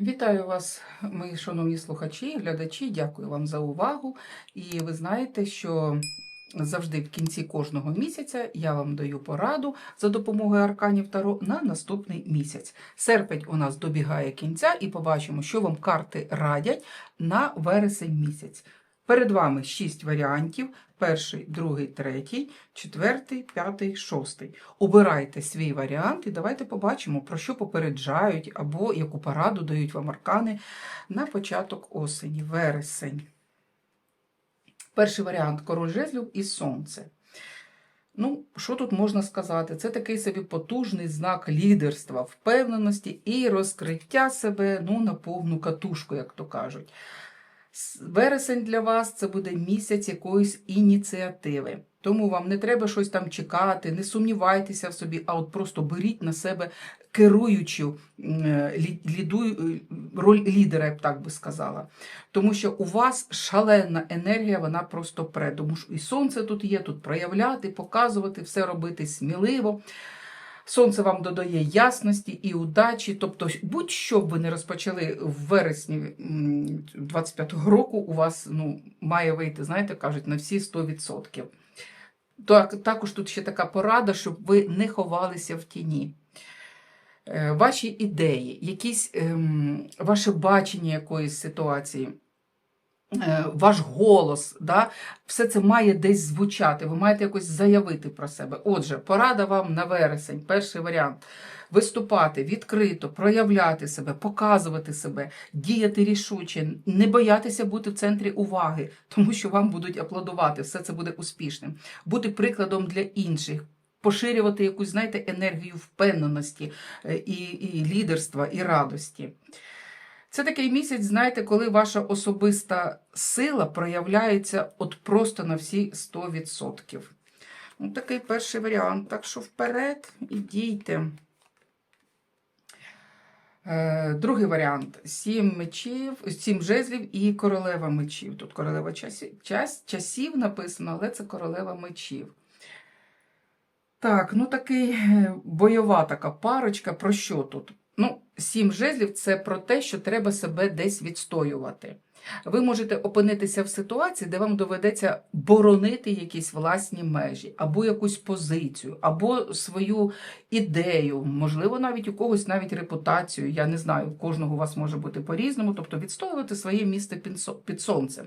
Вітаю вас, мої шановні слухачі, глядачі. Дякую вам за увагу. І ви знаєте, що завжди в кінці кожного місяця я вам даю пораду за допомогою арканів Таро на наступний місяць. Серпень у нас добігає кінця, і побачимо, що вам карти радять на вересень місяць. Перед вами шість варіантів: перший, другий, третій, четвертий, п'ятий, шостий. Обирайте свій варіант і давайте побачимо, про що попереджають або яку пораду дають вам аркани на початок осені, вересень. Перший варіант король жезлів і сонце. Ну, що тут можна сказати? Це такий собі потужний знак лідерства, впевненості і розкриття себе ну, на повну катушку, як то кажуть. Вересень для вас це буде місяць якоїсь ініціативи. Тому вам не треба щось там чекати, не сумнівайтеся в собі, а от просто беріть на себе керуючу е, лі- ліду- е, роль лідера, я б так би сказала. Тому що у вас шалена енергія, вона просто пре. Тому що і сонце тут є, тут проявляти, показувати, все робити сміливо. Сонце вам додає ясності і удачі. Тобто, будь-що б ви не розпочали в вересні м, 25-го року, у вас ну, має вийти, знаєте, кажуть, на всі 100%. Так, також тут ще така порада, щоб ви не ховалися в тіні. Е, Ваші ідеї, якісь ем, ваше бачення якоїсь ситуації, ваш голос, да, все це має десь звучати, ви маєте якось заявити про себе. Отже, порада вам на вересень, перший варіант. Виступати відкрито, проявляти себе, показувати себе, діяти рішуче, не боятися бути в центрі уваги, тому що вам будуть аплодувати, все це буде успішним. Бути прикладом для інших, поширювати якусь, знаєте, енергію впевненості е, і, і лідерства, і радості. Це такий місяць, знаєте, коли ваша особиста сила проявляється от просто на всі 100%. Ну, такий перший варіант. Так що вперед і дійте. Е, Другий варіант: сім мечів, сім жезлів і королева мечів. Тут королева часів, час, часів написано, але це королева мечів. Так, ну такий е, бойова така парочка. Про що тут? Ну, сім жезлів це про те, що треба себе десь відстоювати. Ви можете опинитися в ситуації, де вам доведеться боронити якісь власні межі, або якусь позицію, або свою ідею, можливо, навіть у когось навіть репутацію. Я не знаю, кожного у вас може бути по-різному, тобто відстоювати своє місце під сонцем.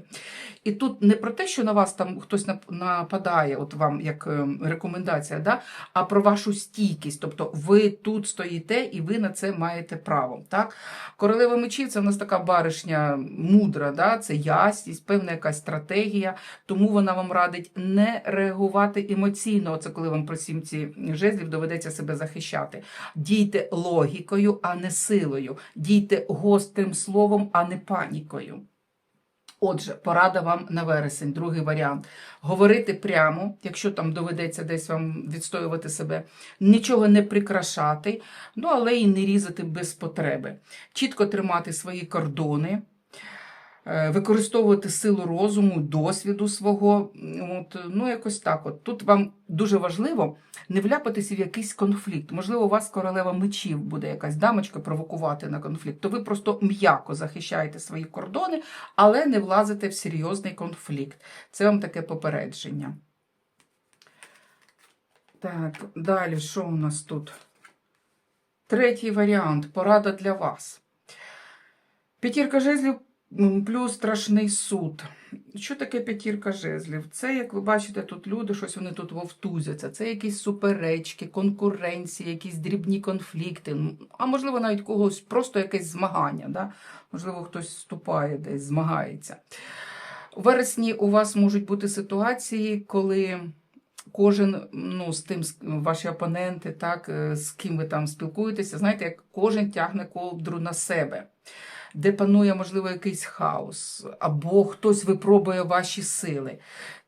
І тут не про те, що на вас там хтось нападає, от вам як ем, рекомендація, да? а про вашу стійкість. Тобто ви тут стоїте і ви на це маєте право. Так? Королева мечів це в нас така баришня мудра, да? це ясність, певна якась стратегія, тому вона вам радить не реагувати емоційно. Це коли вам про сімці жезлів доведеться себе захищати. Дійте логікою, а не силою. Дійте гострим словом, а не панікою. Отже, порада вам на вересень, другий варіант. Говорити прямо, якщо там доведеться десь вам відстоювати себе, нічого не прикрашати, ну але і не різати без потреби. Чітко тримати свої кордони, використовувати силу розуму, досвіду свого. От, ну, якось так. От. Тут вам дуже важливо не вляпатися в якийсь конфлікт. Можливо, у вас королева мечів буде якась дамочка провокувати на конфлікт, то ви просто м'яко захищаєте свої кордони, але не влазите в серйозний конфлікт. Це вам таке попередження. Так, далі, що у нас тут? Третій варіант порада для вас. П'ятірка жезлів плюс страшний суд. Що таке п'ятірка жезлів? Це, як ви бачите, тут люди, щось вони тут вовтузяться. Це якісь суперечки, конкуренції, якісь дрібні конфлікти. А можливо, навіть когось просто якесь змагання. Да? Можливо, хтось вступає десь, змагається. У вересні у вас можуть бути ситуації, коли кожен, ну, з тим, ваші опоненти, так, е, з ким ви там спілкуєтеся, знаєте, як кожен тягне ковдру на себе, де панує, можливо, якийсь хаос, або хтось випробує ваші сили.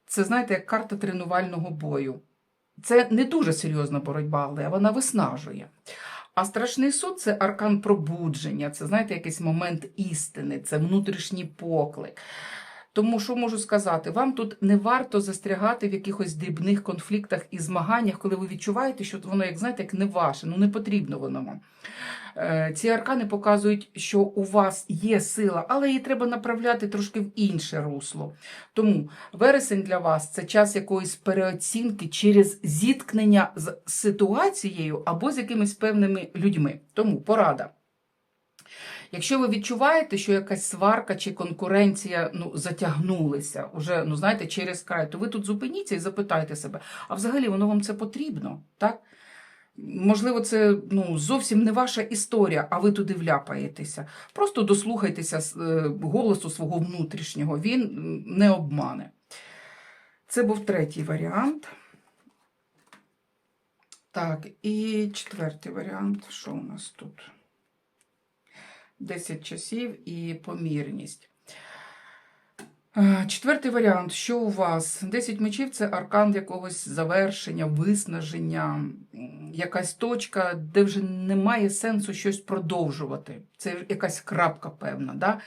Це, знаєте, як карта тренувального бою. Це не дуже серйозна боротьба, але вона виснажує. А страшний суд це аркан пробудження, це, знаєте, якийсь момент істини, це внутрішній поклик. Тому що можу сказати, вам тут не варто застрягати в якихось дрібних конфліктах і змаганнях, коли ви відчуваєте, що воно, як знаєте, як не ваше, ну не потрібно воно. Е, Ці аркани показують, що у вас є сила, але її треба направляти трошки в інше русло. Тому вересень для вас це час якоїсь переоцінки через зіткнення з ситуацією або з якимись певними людьми. Тому порада. Якщо ви відчуваєте, що якась сварка чи конкуренція ну, затягнулися уже, ну знаєте, через край, то ви тут зупиніться і запитайте себе, а взагалі воно вам це потрібно? так? Можливо, це ну, зовсім не ваша історія, а ви туди вляпаєтеся. Просто дослухайтеся е, голосу свого внутрішнього, він не обмане. Це був третій варіант. Так, і четвертий варіант. Що у нас тут? 10 часів і помірність. Е, Четвертий варіант. Що у вас? 10 мечів це аркан якогось завершення, виснаження, якась точка, де вже немає сенсу щось продовжувати. Це якась крапка певна. Да?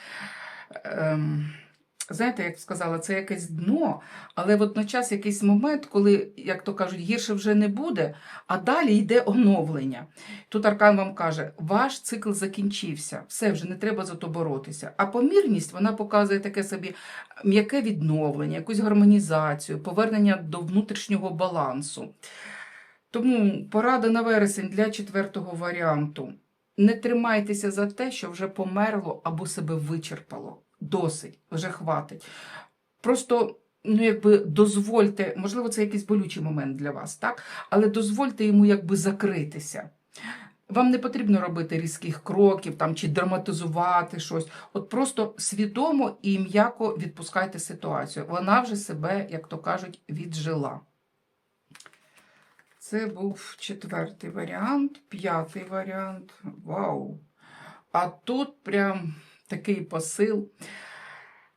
Знаєте, як сказала, це якесь дно, але водночас якийсь момент, коли, як то кажуть, гірше вже не буде, а далі йде оновлення. Тут Аркан вам каже, ваш цикл закінчився, все вже не треба за то боротися. А помірність вона показує таке собі м'яке відновлення, якусь гармонізацію, повернення до внутрішнього балансу. Тому порада на вересень для четвертого варіанту. Не тримайтеся за те, що вже померло або себе вичерпало. Досить, вже хватить. Просто ну, якби дозвольте, можливо, це якийсь болючий момент для вас, так? але дозвольте йому якби закритися. Вам не потрібно робити різких кроків там, чи драматизувати щось. От просто свідомо і м'яко відпускайте ситуацію. Вона вже себе, як то кажуть, віджила. Це був четвертий варіант, п'ятий варіант. Вау! А тут прям такий посил.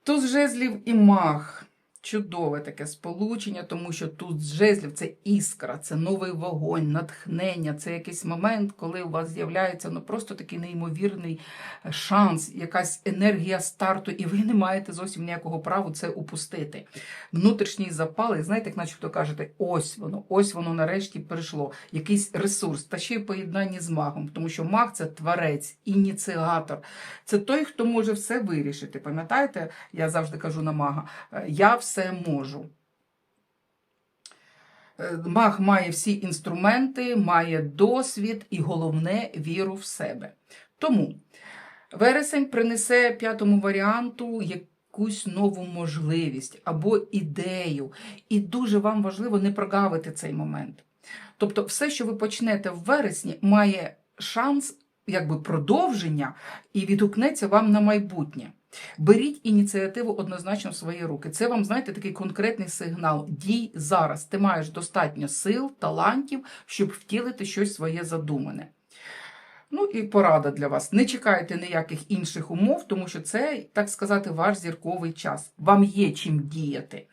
Туз жезлів і маг. Чудове таке сполучення, тому що тут жезлів це іскра, це новий вогонь, натхнення, це якийсь момент, коли у вас з'являється ну, просто такий неймовірний шанс, якась енергія старту, і ви не маєте зовсім ніякого права це упустити. Внутрішній запал, і знаєте, як начебто кажете, ось воно, ось воно нарешті прийшло. Якийсь ресурс, та ще й поєднання з магом, тому що маг це творець, ініціатор. Це той, хто може все вирішити. Пам'ятаєте, я завжди кажу на мага, я все можу. Е, Маг має всі інструменти, має досвід і головне віру в себе. Тому вересень принесе п'ятому варіанту якусь нову можливість або ідею. І дуже вам важливо не прогавити цей момент. Тобто, все, що ви почнете в вересні, має шанс якби продовження і відгукнеться вам на майбутнє. Беріть ініціативу однозначно в свої руки. Це вам, знаєте, такий конкретний сигнал. Дій зараз. Ти маєш достатньо сил, талантів, щоб втілити щось своє задумане. Ну і порада для вас. Не чекайте ніяких інших умов, тому що це, так сказати, ваш зірковий час. Вам є чим діяти.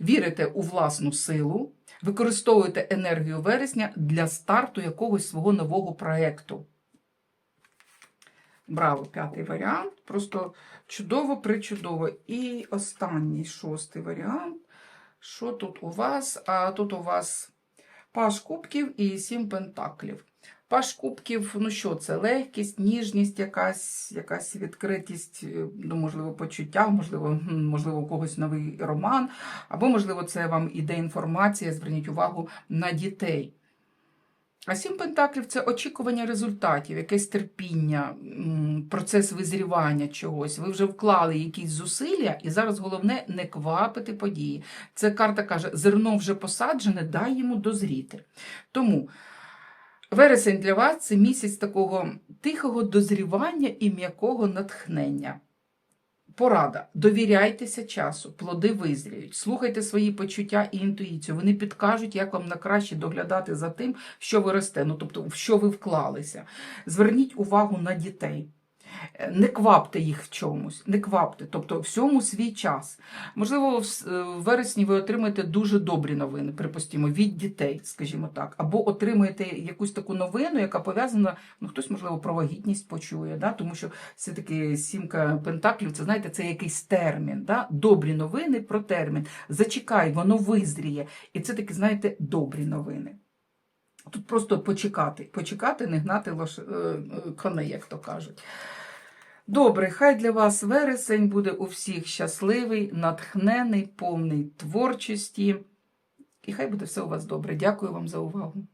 Вірите у власну силу, використовуйте енергію вересня для старту якогось свого нового проєкту. Браво, п'ятий варіант. Просто чудово, причудово. І останній шостий варіант. Що тут у вас? А тут у вас паш кубків і сім пентаклів. Паш кубків, ну що це? Легкість, ніжність, якась якась відкритість, ну, можливо, почуття, можливо, можливо, у когось новий роман, або, можливо, це вам іде інформація, зверніть увагу на дітей. А сім пентаклів це очікування результатів, якесь терпіння, процес визрівання чогось. Ви вже вклали якісь зусилля, і зараз головне не квапити події. Це карта каже: зерно вже посаджене, дай йому дозріти. Тому вересень для вас це місяць такого тихого дозрівання і м'якого натхнення. Порада. Довіряйтеся часу, плоди визріють, слухайте свої почуття і інтуїцію. Вони підкажуть, як вам на краще доглядати за тим, що ви росте, ну тобто в що ви вклалися. Зверніть увагу на дітей. Е, Не квапте їх в чомусь, не квапте, тобто всьому свій час. Можливо, е, в вересні ви отримаєте дуже добрі новини, припустимо, від дітей, скажімо так, або отримаєте якусь таку новину, яка пов'язана, ну хтось, можливо, про вагітність почує, да? тому що все-таки сімка пентаклів, це знаєте, це якийсь термін. Да? Добрі новини про термін. Зачекай, воно визріє. І це такі, знаєте, добрі новини. Тут просто почекати, почекати, не гнати лош... е, коней, як то кажуть. Добре, хай для вас вересень буде у всіх щасливий, натхнений, повний творчості. І хай буде все у вас добре. Дякую вам за увагу.